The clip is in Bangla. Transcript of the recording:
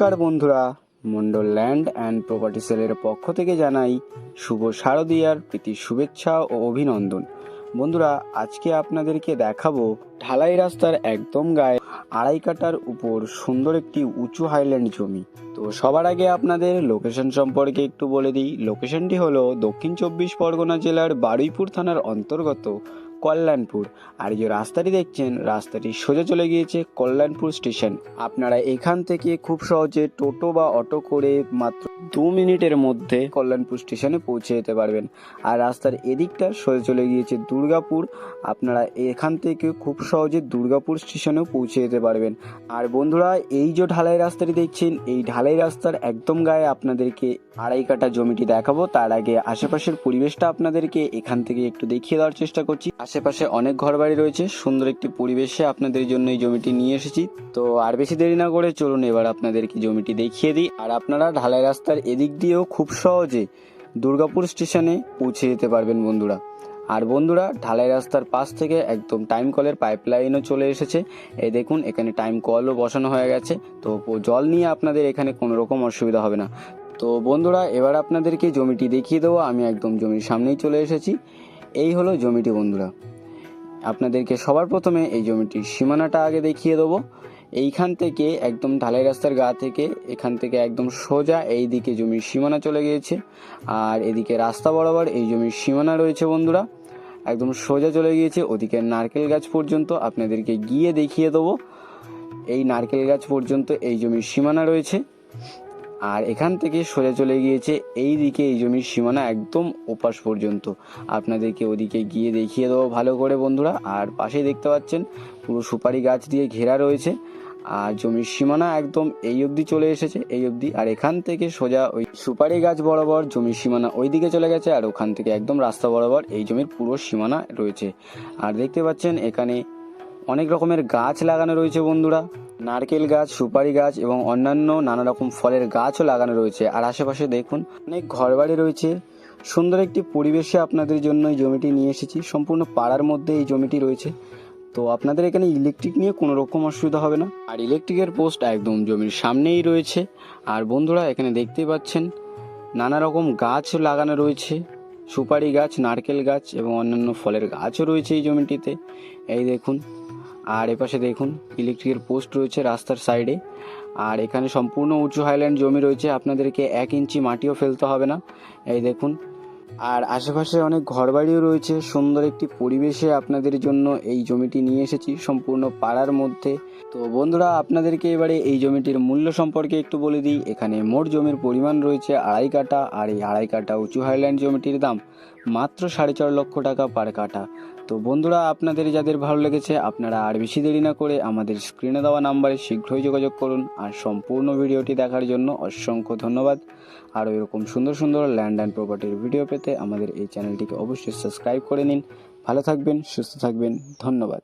নমস্কার বন্ধুরা, মন্ডল ল্যান্ড অ্যান্ড প্রপার্টি সেলের পক্ষ থেকে জানাই শুভ শারদীয়ার প্রীতি শুভেচ্ছা ও অভিনন্দন। বন্ধুরা, আজকে আপনাদেরকে দেখাবো ঢালাই রাস্তার একদম গায়ে আড়াই কাটার উপর সুন্দর একটি উঁচু হাইল্যান্ড জমি। তো সবার আগে আপনাদের লোকেশন সম্পর্কে একটু বলে দিই। লোকেশনটি হলো দক্ষিণ চব্বিশ পরগনা জেলার বারুইপুর থানার অন্তর্গত কল্যাণপুর। আর যে রাস্তাটি দেখছেন, রাস্তাটি সোজা চলে গিয়েছে কল্যাণপুর স্টেশন। আপনারা এখান থেকে খুব সহজে টোটো বা অটো করে মাত্র দু মিনিটের মধ্যে কল্যাণপুর স্টেশনে পৌঁছে যেতে পারবেন। আর রাস্তার এদিকটা সোজা চলে গিয়েছে দুর্গাপুর। আপনারা এখান থেকে খুব সহজে দুর্গাপুর স্টেশনেও পৌঁছে যেতে পারবেন। আর বন্ধুরা, এই যে ঢালাই রাস্তাটি দেখছেন, এই ঢালাই রাস্তার একদম গায়ে আপনাদেরকে আড়াই কাটা জমিটি দেখাবো। তার আগে আশেপাশের পরিবেশটা আপনাদেরকে এখান থেকে একটু দেখিয়ে দেওয়ার চেষ্টা করছি। আশেপাশে অনেক ঘরবাড়ি রয়েছে, সুন্দর একটি পরিবেশে আপনাদের জন্য এই জমিটি নিয়ে এসেছি। তো আর বেশি দেরি না করে চলুন এবার আপনাদেরকে জমিটি দেখিয়ে দিই। আর আপনারা ঢালাই রাস্তার এদিক দিয়েও খুব সহজে দুর্গাপুর স্টেশনে পৌঁছে যেতে পারবেন বন্ধুরা। আর বন্ধুরা, ঢালাই রাস্তার পাশ থেকে একদম টাইম কলের পাইপ লাইনও চলে এসেছে। এই দেখুন, এখানে টাইম কলও বসানো হয়ে গেছে। তো জল নিয়ে আপনাদের এখানে কোনো রকম অসুবিধা হবে না। তো বন্ধুরা, এবার আপনাদেরকে জমিটি দেখিয়ে দেবো। আমি একদম জমির সামনেই চলে এসেছি। এই হলো জমিটি বন্ধুরা। আপনাদেরকে সবার প্রথমে এই জমিটির সীমানাটা আগে দেখিয়ে দেবো। এইখান থেকে একদম ঢালাই রাস্তার গা থেকে, এখান থেকে একদম সোজা এই দিকে জমির সীমানা চলে গিয়েছে। আর এদিকে রাস্তা বরাবর এই জমির সীমানা রয়েছে বন্ধুরা। একদম সোজা চলে গিয়েছে, ওদিকে নারকেল গাছ পর্যন্ত আপনাদেরকে গিয়ে দেখিয়ে দেবো। এই নারকেল গাছ পর্যন্ত এই জমির সীমানা রয়েছে। আর এখান থেকে সোজা চলে গিয়েছে এই দিকে এই জমির সীমানা একদম ওপাশ পর্যন্ত। আপনাদেরকে ওদিকে গিয়ে দেখিয়ে দেবো ভালো করে বন্ধুরা। আর পাশেই দেখতে পাচ্ছেন, পুরো সুপারি গাছ দিয়ে ঘেরা রয়েছে। আর জমির সীমানা একদম এই অবধি চলে এসেছে, এই অবধি। আর এখান থেকে সোজা ওই সুপারি গাছ বরাবর জমির সীমানা ওই দিকে চলে গেছে, আর ওখান থেকে একদম রাস্তা বরাবর এই জমির পুরো সীমানা রয়েছে। আর দেখতে পাচ্ছেন, এখানে অনেক রকমের গাছ লাগানো রয়েছে বন্ধুরা। নারকেল গাছ, সুপারি গাছ এবং অন্যান্য নানা রকম ফলের গাছও লাগানো রয়েছে। আর আশেপাশে দেখুন, অনেক ঘরবাড়ি রয়েছে। সুন্দর একটি পরিবেশে আপনাদের জন্য এই জমিটি নিয়ে এসেছি। সম্পূর্ণ পাড়ার মধ্যে এই জমিটি রয়েছে। তো আপনাদের এখানে ইলেকট্রিক নিয়ে কোনো রকম অসুবিধা হবে না। আর ইলেকট্রিকের পোস্ট একদম জমির সামনেই রয়েছে। আর বন্ধুরা, এখানে দেখতেই পাচ্ছেন নানা রকম গাছ লাগানো রয়েছে। সুপারি গাছ, নারকেল গাছ এবং অন্যান্য ফলের গাছও রয়েছে এই জমিটিতে। এই দেখুন আর এপাশে দেখুন ইলেকট্রিকের পোস্ট রয়েছে রাস্তার সাইডে আর এখানে সম্পূর্ণ উঁচু হাইল্যান্ড জমি রয়েছে, আপনাদেরকে এক ইঞ্চি মাটিও ফেলতে হবে না। এই দেখুন, আর আশেপাশে অনেক ঘরবাড়িও রয়েছে, সুন্দর একটি পরিবেশে আপনাদের জন্য এই জমিটি নিয়ে এসেছি সম্পূর্ণ পাড়ার মধ্যে। তো বন্ধুরা, আপনাদেরকে এবারে এই জমিটির মূল্য সম্পর্কে একটু বলে দিই। এখানে মোট জমির পরিমাণ রয়েছে আড়াই কাটা আর এই আড়াই কাটা উঁচু হাইল্যান্ড জমিটির দাম মাত্র সাড়ে চার লক্ষ টাকা পার কাটা। তো বন্ধুরা আপনাদের যাদের ভালো লেগেছে, আপনারা আর বেশি দেরি না করে আমাদের স্ক্রিনে দেওয়া নাম্বারে শীঘ্রই যোগাযোগ করুন। আর সম্পূর্ণ ভিডিওটি দেখার জন্য অসংখ্য ধন্যবাদ। আর এরকম সুন্দর সুন্দর ল্যান্ড অ্যান্ড প্রপার্টির ভিডিও পেতে আমাদের এই চ্যানেলটিকে অবশ্যই সাবস্ক্রাইব করে নিন। ভালো থাকবেন, সুস্থ থাকবেন। ধন্যবাদ।